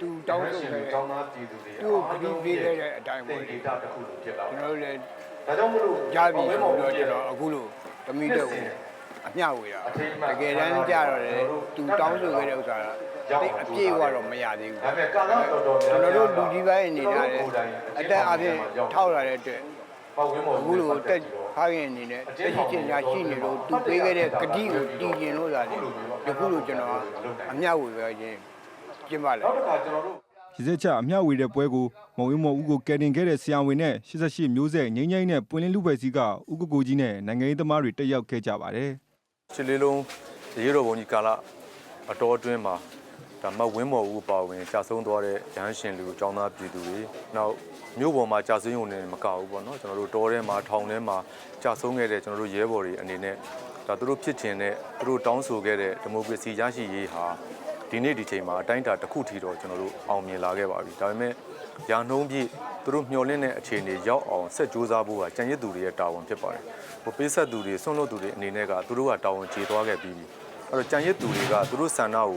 သူတောင်းဆိုခဲ့တောင်းသားပြည်သူတွေသူ့ကိုပြည်ပေးခဲ့တဲ့အတိုင်းပေါ့ဒေတာတစ်ခုလိုဖြစ်လာကျွန်တော်တို့လည်းဒါကြောင့်မလို့ကြားပြီဆိုတော့ကျွန်တော်အခုလိုတမိတဲ့ကိုအမျှဝေတာတကယ်တမ်းကြတော့လေသူတောင်းဆိုခဲ့တဲ့ဥစ္စာတိတ် အပြည့်ကတော့မရသေးဘူးဒါပေမဲ့ကာလတော်တော်ကျွန်တော်တို့လူကြီးပိုင်းအနေနဲ့အတက်အပြည့်ထောက်လာတဲ့အတွက်အခုလိုတက်ဖားရင်အနေနဲ့တက်ရှိချင်ညာရှိနေလို့သူပေးခဲ့တဲ့ဂတိကိုတည်ကျင်လို့သာလေဒီခုလိုကျွန်တော်အမျှဝေပဲခြင်းကျင်းပါလေနောက်တစ်ခါကျွန်တော်တို့ရည်စက်ချအမျှဝေတဲ့ပွဲကိုမော်ဝင်းမော်ဦးကိုကယ်တင်ခဲ့တဲ့ဆရာဝန်နဲ့88မျိုးဆက်ငိမ့်ငိမ့်နဲ့ပွင့်လင်းလူပဲစည်းကဦးကိုကိုကြီးနဲ့နိုင်ငံရေးသမားတွေတက်ရောက်ခဲ့ကြပါတယ်ချစ်လေးလုံးရေတော်ဘုံကြီးကာလအတော်အတွင်းမှာ ဒါမတ်ဝင်းမော်ဦးပါဝင်ကြာဆုံးသွားတဲ့ရဟန်းရှင်လူចောင်းသားပြည်သူတွေနောက်မြို့ပေါ်မှာကြာဆုံးရုံနဲ့မကဘူးပေါ့နော်ကျွန်တော်တို့တောထဲမှာထောင်ထဲမှာကြာဆုံးခဲ့တဲ့ကျွန်တော်တို့ရဲဘော်တွေအနေနဲ့ဒါသူတို့ဖြစ်ခြင်းနဲ့သူတို့တောင်းဆိုခဲ့တဲ့ဒီမိုကရေစီရရှိရေးဟာဒီနေ့ဒီချိန်မှာအတိုင်းအတာတစ်ခုထီတော့ကျွန်တော်တို့အောင်မြင်လာခဲ့ပါပြီဒါပေမဲ့ရာနှုံးပြည့်သူတို့မျှော်လင့်တဲ့အခြေအနေရောက်အောင်ဆက်ကြိုးစားဖို့ကကြံရစ်သူတွေရဲ့တာဝန်ဖြစ်ပါတယ်ဟိုပေးဆက်သူတွေဆွန့်လွတ်သူတွေအနေနဲ့ကသူတို့ကတာဝန်ကျေသွားခဲ့ပြီးပြီ အဲ့တော့ကြံရစ်သူတွေကသူတို့ဆန္ဒကို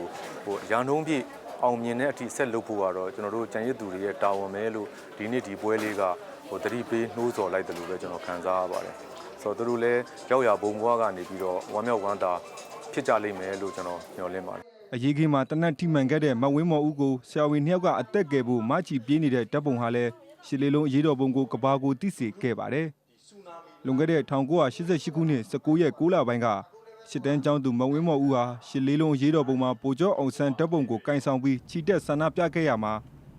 ဟိုရာနှုံးပြည့်အောင်မြင်တဲ့အထိဆက်လုပ်ဖို့ကတော့ကျွန်တော်တို့ကြံရစ်သူတွေရဲ့တာဝန်ပဲလို့ဒီနေ့ဒီပွဲလေးကဟိုတတိပေးနှိုးဆော်လိုက်တယ်လို့ပဲကျွန်တော်ခံစားရပါတယ်ဆိုတော့သူတို့လည်းရောက်ရဘုံဘွားကနေပြီးတော့ဝမ်းမြောက်ဝမ်းသာဖြစ်ကြလိမ့်မယ်လို့ကျွန်တော်မျှော်လင့်ပါတယ်အရေးကြီးမှာတနက်ထိမှန်ခဲ့တဲ့မတ်ဝင်းမော်ဦးကိုဆရာဝန်နှစ်ယောက်ကအသက်ကယ်ဖို့မချီပြေးနေတဲ့တပ်ပုံဟာလည်းရှစ်လေးလုံးအရေးတော်ပုံကိုကဘာကိုတိစေခဲ့ပါတယ်။လွန်ခဲ့တဲ့1988ခုနှစ်19ရက်6လပိုင်းက ရှစ်တန်းကျောင်းသူမတ်ဝင်းမော်ဦးဟာရှစ်လေးလုံးအရေးတော်ပုံမှာပိုကျော်အောင်ဆန်းတပ်ပုံကိုကင်ဆောင်ပြီးခြိတက်ဆန္ဒပြခဲ့ရမှာ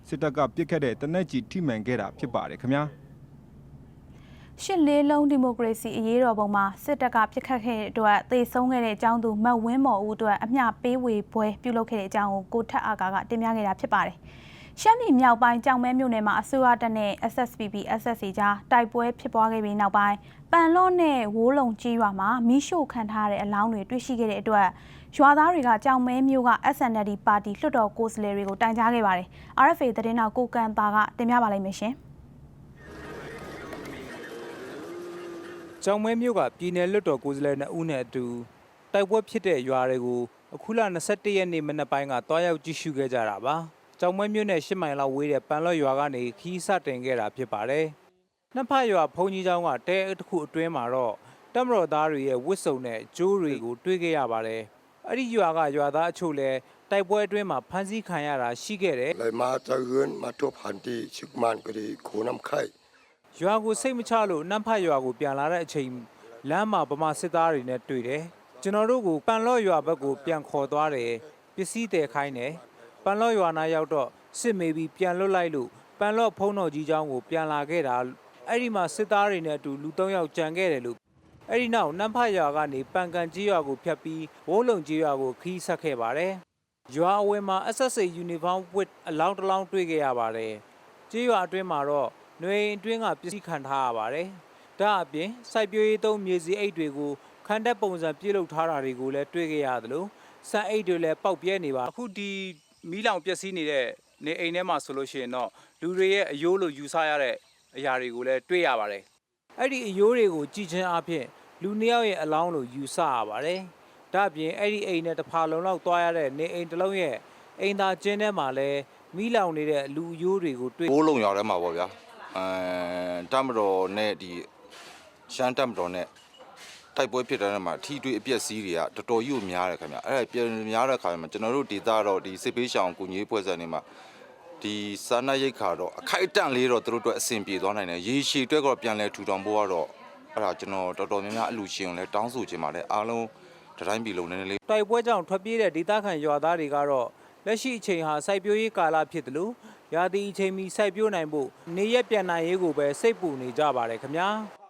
စစ်တပ်ကပစ်ခတ်တဲ့တနက်ကြီးထိမှန်ခဲ့တာဖြစ်ပါတယ်ခင်ဗျာ။ရှစ်လေးလုံးဒီမိုကရေစီအရေးတော်ပုံမှာစစ်တပ်ကပြစ်ခတ်ခဲ့တဲ့အတွက်သေဆုံးခဲ့တဲ့အကြောင်းသူမတ်ဝင်းမော်ဦးအတွက်အမျှပေးဝေပွဲပြုလုပ်ခဲ့တဲ့အကြောင်းကိုကိုထက်အာကာကတင်ပြခဲ့တာဖြစ်ပါတယ်။ ရှမ်းပြည်မြောက်ပိုင်းကြောင်မဲမြို့နယ်မှာအစိုးရတပ်နဲ့ SSPP SSC ကြားတိုက်ပွဲဖြစ်ပွားခဲ့ပြီးနောက်ပိုင်းပန်လော့နဲ့ဝိုးလုံကြီးရွာမှာမိရှို့ခံထားတဲ့အလောင်းတွေတွေ့ရှိခဲ့တဲ့အတွက်ရွာသားတွေကကြောင်မဲမြို့က SNLD ပါတီလွှတ်တော်ကိုယ်စားလှယ်တွေကိုတိုင်ကြားခဲ့ပါတယ်။ RFA သတင်းတော်ကိုကန်တာကတင်ပြပါလိမ့်မယ်ရှင်။ကျောင်းမဲမြို့ကပြည်နယ်လွတ်တော်ကိုယ်စားလှယ်2ဦးနဲ့အတူတိုက်ပွဲဖြစ်တဲ့ရွာတွေကိုအခုလ21ရက်နေ့မနက်ပိုင်းကတွားရောက်ကြည့်ရှုခဲ့ကြတာပါ။ ကြောင်မွဲမြို့နယ်၈မိုင်လောက်ဝေးတဲ့ပန်လော့ရွာကနေခီးစတင်ခဲ့တာဖြစ်ပါတယ်။နှစ်ဖက်ရွာဘုံကြီးကျောင်းကတဲတစ်ခုအတွင်းမှာတော့တမတော်သားတွေရဲ့ဝစ်စုံနဲ့ကျိုးတွေကိုတွေ့ခဲ့ရပါတယ်။အဲ့ဒီရွာကရွာသားအချို့လည်းတိုက်ပွဲအတွင်းမှာဖမ်းဆီးခံရတာရှိခဲ့တယ်။လေမာတရွန်းမထုတ်ဖန်တီချစ်မန်ကလေးခိုနမ်ခိုင်ရွာကိုစိတ်မချလို့နမ်ဖတ်ရွာကိုပြန်လာတဲ့အချိန်လမ်းမှာဗမာစစ်သားတွေနဲ့တွေ့တယ်။ကျွန်တော်တို့ကိုပန်လော့ရွာဘက်ကိုပြန်ခေါ်သွားတယ်။ပစ္စည်းတဲခိုင်းတယ် ပန်လော့ရွာနာရောက်တော့စစ်မေးပြီးပြန်လွတ်လိုက်လို့ပန်လော့ဖုံးတော်ကြီးเจ้าကိုပြန်လာခဲ့တာအဲ့ဒီမှာစစ်သားတွေနဲ့အတူလူ၃ယောက်ကြံခဲ့တယ်လို့အဲ့ဒီနောက်နန်းဖတ်ရွာကနေပန်ကန်ကြီးရွာကိုဖြတ်ပြီးဝုံးလုံကြီးရွာကိုခီးဆက်ခဲ့ပါတယ်။ရွာအဝယ်မှာ SSA Uniform ဝတ်အလောင်းတစ်လောင်းတွေ့ခဲ့ရပါတယ်။ကြီးရွာအတွင်းမှာတော့ ຫນွေအတွင်းကပစ္စည်းခံထားရပါတယ်။ဒါအပြင်စိုက်ပျိုးရေးသုံးမြေစီအိတ်တွေကိုခန္ဓာပုံစံပြုလုပ်ထားတာတွေကိုလည်းတွေ့ခဲ့ရသလိုစံအိတ်တွေလည်းပေါက်ပြဲနေပါအခုဒီ မီးလောင်ပျက်စီးနေတဲ့နေအိမ်ထဲမှာဆိုလို့ရှိရင်တော့လူတွေရဲ့အယိုးလိုယူဆရတဲ့အရာတွေကိုလည်းတွေ့ရပါတယ်။အဲ့ဒီအယိုးတွေကိုကြည်ချင်းအပြင်လူနှစ်ယောက်ရဲ့အလောင်းလိုယူဆရပါတယ်။ဒါအပြင်အဲ့ဒီအိမ်နဲ့တစ်ဖာလုံးလောက်သွားရတဲ့နေအိမ်တစ်လုံးရဲ့အိမ်သာကျင်းထဲမှာလည်းမီးလောင်နေတဲ့လူအယိုးတွေကိုတွေ့ဘိုးလုံရောက်ထဲမှာပေါ့ဗျာအဲတမတော်နဲ့ဒီရှမ်းတမတော်နဲ့ တိုက်ပွဲဖြစ်တဲ့နေရာမှာထီထွေအပြက်စီးတွေကတော်တော်ကြီးကိုများတယ်ခင်ဗျအဲ့ဒါပြန်များတဲ့ခါမှာကျွန်တော်တို့ဒေသတော့ဒီစစ်ပေးရှောင်ကုညီဖွဲ့စံနေမှာဒီစာနာရိတ်ခါတော့အခိုက်အတန့်လေးတော့သူတို့အတွက်အဆင်ပြေသွားနိုင်တယ်ရေရှည်အတွက်ကတော့ပြန်လဲထူထောင်ဖို့ကတော့အဲ့ဒါကျွန်တော်တော်တော်များများအလူရှင်ကိုလည်းတောင်းဆိုချင်ပါတယ်အားလုံးတစ်တိုင်းပြည်လုံးနည်းနည်းလေးတိုက်ပွဲကြောင့်ထွက်ပြေးတဲ့ဒေသခံရွာသားတွေကတော့လက်ရှိအချိန်ဟာစိုက်ပျိုးရေးကာလဖြစ်တယ်လို့ရာသီအချိန်မီစိုက်ပျိုးနိုင်ဖို့နေရက်ပြန်နိုင်ရေးကိုပဲစိတ်ပူနေကြပါတယ်ခင်ဗျာ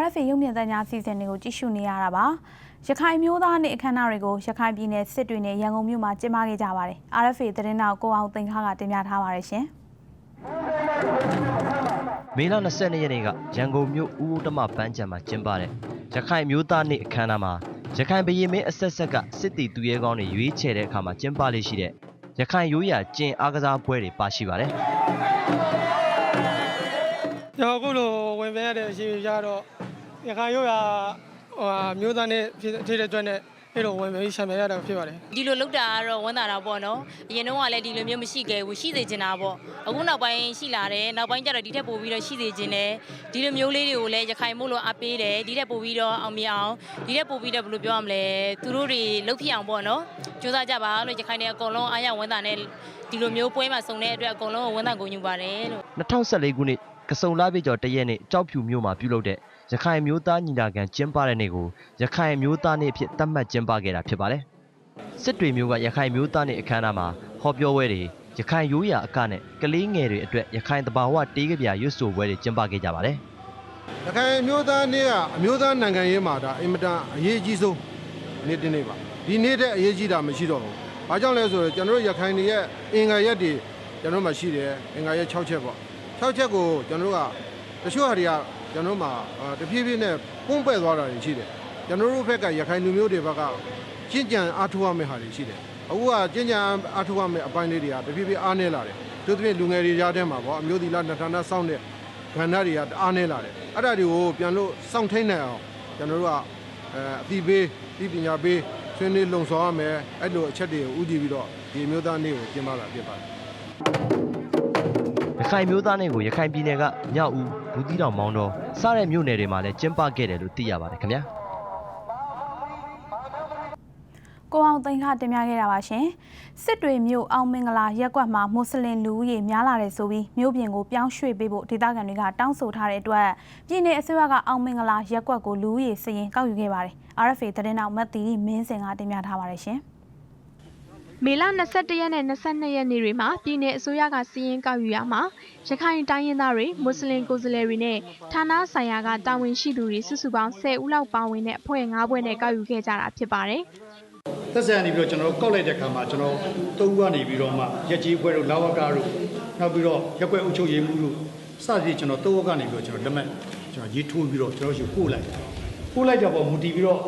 RFA ရုပ်မြင်သံကြားအစီအစဉ်တွေကိုကြည့်ရှုနေရတာပါရခိုင်မျိုးသားနဲ့အခမ်းအနားတွေကိုရခိုင်ပြည်နယ်စစ်တွေနဲ့ရန်ကုန်မြို့မှာကျင်းပခဲ့ကြပါတယ် RFA သတင်းတောက်ကိုအောင်သိန်းခါကတင်ပြထားပါတယ်ရှင်မေလ22ရက်နေ့ကရန်ကုန်မြို့ဦးဦးတမပန်းချံမှာကျင်းပတဲ့ရခိုင်မျိုးသားနေ့အခမ်းအနားမှာရခိုင်ဘရင်မင်းအဆက်ဆက်ကစစ်တီသူရဲကောင်းတွေရွေးချယ်တဲ့အခါမှာကျင်းပလေးရှိတဲ့ရခိုင်ရိုးရာကျင်အားကစားပွဲတွေပါရှိပါတယ် ကျွန်တော်အခုလိုဝင်ပြန်ရတဲ့အချိန်ကြတော့ရခိုင်ရိုးရာဟိုဟာမျိုးသားနဲ့ဖြစ်ဖြစ်တဲ့အတွက်နဲ့အဲ့လိုဝင်ပြီးရှံပြရတာဖြစ်ပါတယ်ဒီလိုလောက်တာကတော့ဝန်တာတာပေါ့နော်အရင်တော့ကလည်းဒီလိုမျိုးမရှိခဲ့ဘူးရှိစေချင်တာပေါ့အခုနောက်ပိုင်းရှိလာတယ်နောက်ပိုင်းကျတော့ဒီထက်ပိုပြီးတော့ရှိစေချင်တယ်ဒီလိုမျိုးလေးတွေကိုလည်းရခိုင်မို့လို့အပေးတယ်ဒီထက်ပိုပြီးတော့အောင်မြင်အောင်ဒီထက်ပိုပြီးတော့ဘယ်လိုပြောရမလဲသူတို့တွေလှုပ်ဖြစ်အောင်ပေါ့နော်ကြိုးစားကြပါလို့ရခိုင်တွေအကုန်လုံးအားရဝန်တာနဲ့ဒီလိုမျိုးပွဲမှာစုံတဲ့အတွက်အကုန်လုံးကိုဝန်တာကုန်ယူပါတယ်လို့2014ခုနှစ် ကစုံလာပြကျော်တရက်နေ့ကြောက်ဖြူမြို့မှာပြုလုပ်တဲ့ရခိုင်မျိုးသားညီလာခံကျင်းပတဲ့နေ့ကိုရခိုင်မျိုးသားနေ့အဖြစ်သတ်မှတ်ကျင်းပခဲ့တာဖြစ်ပါတယ်စစ်တွေမျိုးကရခိုင်မျိုးသားနေ့အခမ်းအနားမှာဟောပြောပွဲတွေရခိုင်ရိုးရာအကနဲ့ကလေးငယ်တွေအတွက်ရခိုင်တဘာဝတေးကြပြရွတ်ဆိုပွဲတွေကျင်းပခဲ့ကြပါတယ်ရခိုင်အမျိုးသားနေ့ကအမျိုးသားနိုင်ငံရေးမှာဒါအင်မတန်အရေးကြီးဆုံးနေ့တစ်နေ့ပါဒီနေ့တဲ့အရေးကြီးတာမရှိတော့ဘူး။ဘာကြောင့်လဲဆိုတော့ကျွန်တော်တို့ရခိုင်တွေရဲ့အင်္ဂါရက်တွေကျွန်တော်တို့မှာရှိတယ်အင်္ဂါရက်6ချက်ပေါ့ 6ချက်ကိုကျွန်တော်တို့ကတချို့ဟာတွေကကျွန်တော်တို့မှာအာတဖြည်းဖြည်းနဲ့ပုံပဲ့သွားတာတွေရှိတယ်ကျွန်တော်တို့ဘက်ကရခိုင်လူမျိုးတွေဘက်ကကျင့်ကြံအားထုတ်ရမယ့်ဟာတွေရှိတယ်အခုကကျင့်ကြံအားထုတ်ရမယ့်အပိုင်းလေးတွေကတဖြည်းဖြည်းအားနည်းလာတယ်သူတို့ပြင်လူငယ်တွေကြားထဲမှာပေါ့အမျိုးသီလနှစ်ဌာနစောင့်တဲ့ကဏ္ဍတွေကအားနေလာတယ်အဲ့ဒါတွေကိုပြန်လို့စောင့်ထိန်နိုင်အောင်ကျွန်တော်တို့ကအဲအတိပေးဒီပညာပေးဆွေးနွေးလုံဆောင်ရမယ်အဲ့လိုအချက်တွေကိုဥတည်ပြီးတော့ဒီအမျိုးသားနေ့ကိုကျင်းပတာဖြစ်ပါတယ်ရ ခိုင်မျိုးသားနေ့ကိုရခိုင်ပြည်နယ်ကမြောက်ဦးဘူးသီးတောင်မောင်းတော်စတဲ့မြို့နယ်တွေမှာလည်းကျင်းပခဲ့တယ်လို့သိရပါတယ်ခင်ဗျာကိုအောင်သိန်းခတင်ပြခဲ့တာပါရှင်စစ်တွေမြို့အောင်မင်္ဂလာရက်ကွက်မှာမွတ်စလင်လူဦးရေများလာတယ်ဆိုပြီးမြို့ပြင်ကိုပြောင်းရွှေ့ပေးဖို့ဒေသခံတွေကတောင်းဆိုထားတဲ့အတွက်ပြည်내အစိုးရကအောင်မင်္ဂလာရက်ကွက်ကိုလူဦးရေစည်ရင်ကောက်ယူခဲ့ပါတယ် RFA သတင်းတောက်မတ်တီမင်းစင်ကတင်ပြထားပါတယ်ရှင် မေလ22ရက်နဲ့22ရက်နေ့တွေမှာပြည်내အစိုးရကစီးရင်ကောက်ယူရမှာရခိုင်တိုင်းရင်းသားတွေမွတ်စလင်ကိုယ်စားလှယ်တွေနဲ့ဌာနဆိုင်ရာကတာဝန်ရှိသူတွေစုစုပေါင်း10ဦးလောက်ပါဝင်တဲ့အဖွဲ့၅ဖွဲ့နဲ့ကောက်ယူခဲ့ကြတာဖြစ်ပါတယ်။သက်ဆိုင်နေပြီးတော့ကျွန်တော်တို့ကောက်လိုက်တဲ့အခါမှာကျွန်တော်သုံးခုကနေပြီးတော့မှရက်ကြီးဘွဲတို့လာဝကာတို့နောက်ပြီးတော့ရက်ွက်အုပ်ချုပ်ရေးမှုတို့စသဖြင့်ကျွန်တော်သုံးခုကနေပြီးတော့ကျွန်တော်လက်မှတ်ကျွန်တော်ရေးထိုးပြီးတော့ကျွန်တော်ရှိပို့လိုက်တယ်ပို့လိုက်တော့ပေါ်မူတည်ပြီးတော့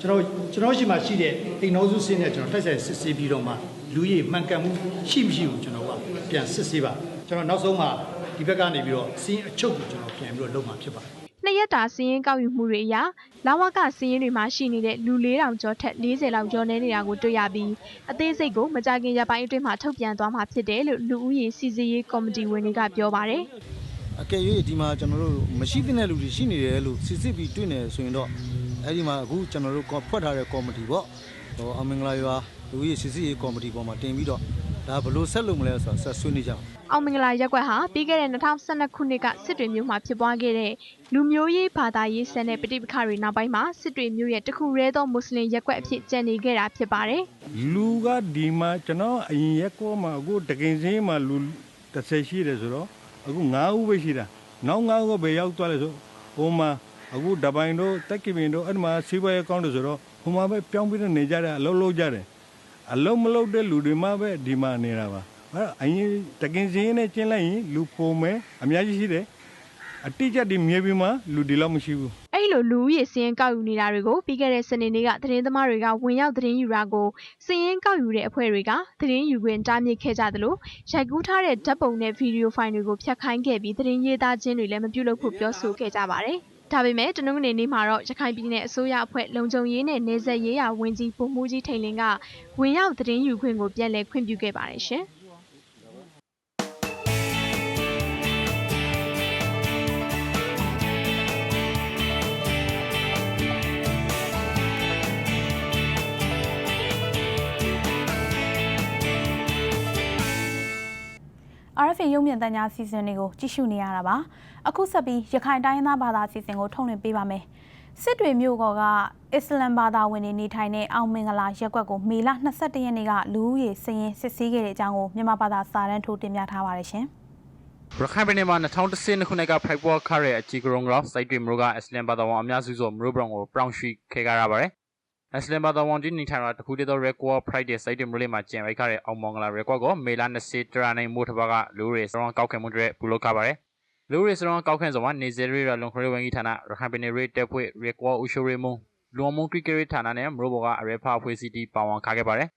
ကျွန်တော်ကျွန်တော်ရှိမှရှိတဲ့အိမ်တော်စုစင်းနဲ့ကျွန်တော်တိုက်ဆိုင်စစ်ဆေးပြီးတော့မှလူကြီးမှန်ကန်မှုရှိမရှိကိုကျွန်တော်ကပြန်စစ်ဆေးပါကျွန်တော်နောက်ဆုံးမှဒီဘက်ကနေပြီးတော့စင်းအချုပ်ကိုကျွန်တော်ပြန်ပြီးတော့လုပ်မှာဖြစ်ပါတယ်နှစ်ရက်တာစီးရင်ကောက်ယူမှုတွေအရလာဝကစီးရင်တွေမှာရှိနေတဲ့လူ4000ကျော်ထက်40လောက်ကျော်နေနေတာကိုတွေ့ရပြီးအသေးစိတ်ကိုမကြခင်ရပိုင်းအတွင်းမှာထုတ်ပြန်သွားမှာဖြစ်တယ်လို့လူဦးရေစီစီရေးကော်မတီဝင်တွေကပြောပါတယ် အကယ်၍ဒီမှာကျွန်တော်တို့မရှိတဲ့လူတွေရှိနေတယ်လို့စစ်စစ်ပြီးတွေ့နေဆိုရင်တော့အဲ့ဒီမှာအခုကျွန်တော်တို့ဖွဲ့ထားတဲ့ကော်မတီပေါ့ဟိုအမင်္ဂလာရွာလူကြီးစစ်စစ်ရေးကော်မတီပေါ်မှာတင်ပြီးတော့ဒါဘယ်လိုဆက်လုပ်မလဲဆိုတော့ဆက်ဆွေးနွေးကြအောင်အောင်မင်္ဂလာရက်ကွက်ဟာပြီးခဲ့တဲ့2012ခုနှစ်ကစစ်တွေမြို့မှာဖြစ်ပွားခဲ့တဲ့လူမျိုးရေးဘာသာရေးဆန်တဲ့ပဋိပက္ခတွေနောက်ပိုင်းမှာစစ်တွေမြို့ရဲ့တခုရဲသောမွတ်စလင်ရက်ကွက်အဖြစ်ကျန်နေခဲ့တာဖြစ်ပါတယ်။လူကဒီမှာကျွန်တော်အရင်ရက်ကောမှာအခုတကင်စင်းမှာလူ30ရှိတယ်ဆိုတော့ အခု9ဦးပဲရှိတာနောက်9ဦးကဘယ်ရောက်သွားလဲဆိုဟိုမှာအခုဒပိုင်းတို့တက်ကီပင်တို့အဲ့ဒီမှာစီးပွားရေးကောင်းတယ်ဆိုတော့ဟိုမှာပဲပြောင်းပြီးတော့နေကြတယ်အလုပ်လုပ်ကြတယ်အလုပ်မလုပ်တဲ့လူတွေမှပဲဒီမှာနေတာပါအဲ့တော့အရင်တကင်စင်းနဲ့ကျင်းလိုက်ရင်လူပုံမယ်အများကြီးရှိတယ်အတိအကျဒီမြေပြင်မှာလူဒီလောက်မရှိဘူးအဲ့ လိုလူဦးရေစည်ရင်ကောက်ယူနေတာတွေကိုပြီးခဲ့တဲ့စနေနေ့ကသတင်းသမားတွေကဝင်ရောက်သတင်းယူတာကိုစည်ရင်ကောက်ယူတဲ့အဖွဲ့တွေကသတင်းယူခွင့်တားမြစ်ခဲ့ကြသလိုရိုက်ကူးထားတဲ့ဓာတ်ပုံနဲ့ဗီဒီယိုဖိုင်တွေကိုဖျက်ခိုင်းခဲ့ပြီးသတင်းရေးသားခြင်းတွေလည်းမပြုလုပ်ဖို့ပြောဆိုခဲ့ကြပါတယ်။ဒါပေမဲ့တနင်္ဂနွေနေ့မှာတော့ရခိုင်ပြည်နယ်အစိုးရအဖွဲ့လုံခြုံရေးနဲ့နေဆက်ရေးရာဝန်ကြီးပုံမှုကြီးထိန်လင်းကဝင်ရောက်သတင်းယူခွင့်ကိုပြန်လည်ခွင့်ပြုခဲ့ပါတယ်ရှင်။ RFA ရုံမြင့်တန်းကြားစီစဉ်တွေကိုကြည့်ရှုနေရတာပါအခုဆက်ပြီးရခိုင်တိုင်းရင်းသားဘာသာစီစဉ်ကိုထုတ်လွှင့်ပေးပါမယ်စစ်တွေမြို့ကောကအစ္စလမ်ဘာသာဝင်တွေနေထိုင်တဲ့အောင်မင်္ဂလာရက်ကွက်ကိုမေလ22ရက်နေ့ကလူဦးရေစည်ရင်စစ်ဆေးခဲ့တဲ့အကြောင်းကိုမြန်မာဘာသာစာတမ်းထိုးတင်ပြထားပါတယ်ရှင်ရခိုင်ပြည်နယ်မှာ2010ခုနှစ်ကဖိုက်ပေါ်ခါရဲ့အကြီးကရုံကစိုက်တွေမျိုးကအစ္စလမ်ဘာသာဝင်အများစုဆိုမျိုးဘရောင်ကိုပရောင်ရွှေခဲ့ကြရပါတယ် အစ္စလမ်ဘာသာဝင်ဒီနေထိုင်တာတခုတည်းသော record friday စိုက်တွေမျိုးလေးမှာကျင်ရိုက်ခတဲ့အောင်မင်္ဂလာ record ကိုမေလ20တရနိုင်မို့ထဘကလူတွေစရောင်းကောက်ခဲမှုတွေပြုလုပ်ခဲ့ပါတယ်လူတွေစရောင်းကောက်ခဲဆိုမှာနေဇယ်ရီရလုံခရီဝန်ကြီးဌာနရခိုင်ပြည်နယ်ရေးတပ်ဖွဲ့ record ဥရှိုရီမုံလူအမုံကရစ်ကရဌာနနဲ့မျိုးဘောကအရေဖာဖွဲ့စည်းတီပါဝင်ခခဲ့ပါတယ်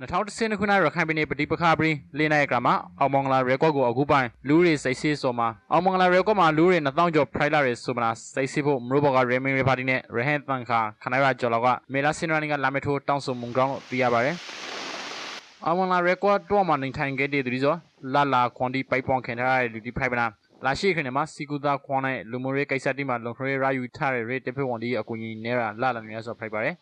2010ခုနှစ်ရခိုင်ပြည်နယ်ပဋိပက္ခပြီးလေးနိုင်ကမှာအောင်မင်္ဂလာရဲကွက်ကိုအခုပိုင်းလူတွေစိတ်ဆင်းဆိုမှာအောင်မင်္ဂလာရဲကွက်မှာလူတွေ2000ကျော်ဖရိုက်လာရဲဆိုမလားစိတ်ဆင်းဖို့မလို့ဘောကရဲမင်းရဲပါတီနဲ့ရဟန်တန်ခါခနိုင်ရကျော်လောကမေလာစင်ရနီကလာမထိုးတောင်းဆိုမှုကောင်းလို့သိရပါတယ်အောင်မင်္ဂလာရဲကွက်တော့မှနေထိုင်ခဲ့တဲ့သူဆိုလာလာခွန်ဒီပိုက်ပွန်ခင်ထားတဲ့လူဒီဖိုက်ပနာလာရှိခနေမှာစီကူတာခွန်နဲ့လူမျိုးရေးကိစ္စတိမှာလုံခရဲရာယူထားတဲ့ရေတဖေဝန်ဒီအကူကြီးနေရလာလာနေရဆိုဖိုက်ပါတယ်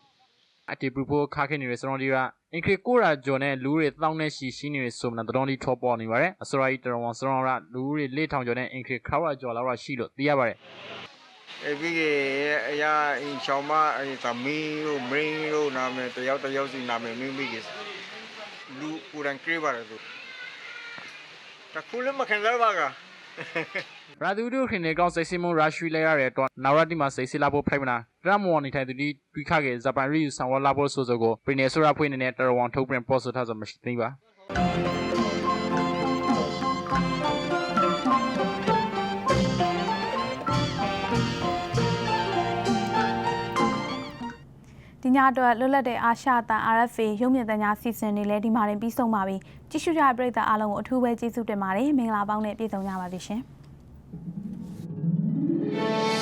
အတီပူဖိုခါခင်နေရစရွန်ဒီရာအင်ခရီကိုရာဂျွန်နဲ့လူတွေတောင်းနဲ့ရှိရှိနေရဆိုမနာတတော်ဒီထောပေါ်နေပါတယ်အစရာကြီးတရဝန်စရွန်ရာလူတွေလေးထောင်ကျော်နဲ့အင်ခရီခါရာကျော်လာရရှိလို့သိရပါတယ်အဲပြီးကအရာအင်ချောင်းမအဲသမီးတို့မင်းတို့နာမည်တယောက်တယောက်စီနာမည်မိမိကလူကိုယ်တိုင်ကြည့်ပါလေသူတခုလည်းမခံစားပါက ရာသူတို့ခင်းနေကောင်းစိတ်ဆင်းမှုရာရှိလဲရတဲ့အတွက်နာရတိမှာစိတ်ဆလာဖို့ဖိုက်မနာဒရမော်နေထိုင်သူဒီတွိခခဲ့ဇပန်ရီယူဆံဝလာဖို့ဆိုဆိုကိုပရီနေဆိုရာဖွင့်နေတဲ့တရဝန်ထုတ်ပြန်ပေါ်ဆိုထားဆိုမရှိသေးပါဒီညအတွက်လွတ်လပ်တဲ့အာရှတန် RFA ရုံမြင့်တန်းကြားစီစဉ်နေလဲဒီမှာတင်ပြီးဆုံးပါပြီကြည့်ရှုကြတဲ့ပရိသတ်အားလုံးကိုအထူးပဲကျေးဇူးတင်ပါတယ်မင်္ဂလာပေါင်းနဲ့ပြည့်စုံကြပါစေရှင် Yeah.